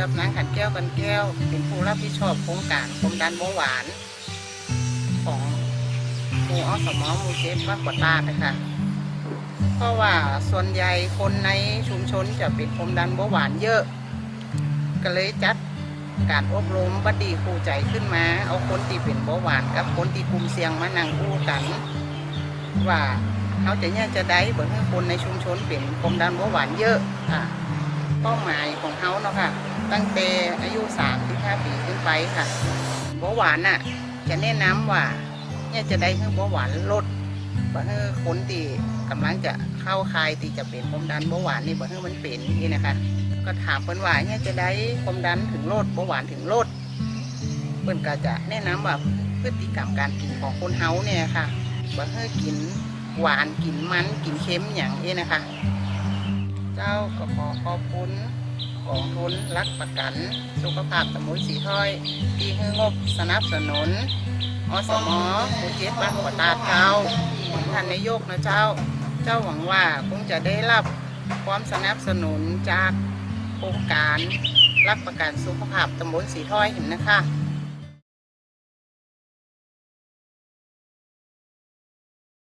กับนางขันแก้วกันแก้ว เป็นผู้รับผิดชอบโครงการความดันเบาหวาน ของหมู่อสมหมู่เจ็ดบ้ากวาดตาดนะคะเพราะว่าส่วนใหญ่คนในชุมชนจะเป็นความดันเบาหวานเยอะ ก็เลยจัดการอบรมบัดดีครูใจขึ้นมา เอาคนที่เป็นเบาหวานกับคนที่กลุ่มเสี่ยงมานั่งคู่กัน ว่าเขาจะเนี่ยจะได้เบิกให้คนในชุมชนเป็นความดันเบาหวานเยอะค่ะ เป้าหมายของเขาเนาะค่ะ ตั้งแต่อายุ3ถึง5ปีขึ้นไปค่ะเบาหวานน่ะ จะแนะนำว่าเนี่ยจะได้ให้เบาหวานลดบ่ให้คนที่กำลังจะเข้าคายที่จะเป็นความดันเบาหวานนี่บ่ให้มันเป็นนี่นะคะ ก็ถามเพิ่นว่าเนี่ยจะได้ความดันถึงลดเบาหวานถึงลดเพิ่นก็จะแนะนำว่าพฤติกรรมการกินของคนเฮาเนี่ยค่ะบ่ให้กินหวานกินมันกินเค็มอย่างนี้นะคะ เจ้าก็ขอขอบคุณของทุนรักประกัน สุขภาพตำบลสีถ้อย ที่ให้งบสนับสนุนอสมหมู่เจ็ดบ้านหัวตาเจ้าท่านนายกนะเจ้า เจ้าหวังว่าคงจะได้รับความสนับสนุนจากโครงการรับประกันสุขภาพตำบลสีถ้อยเห็นนะคะ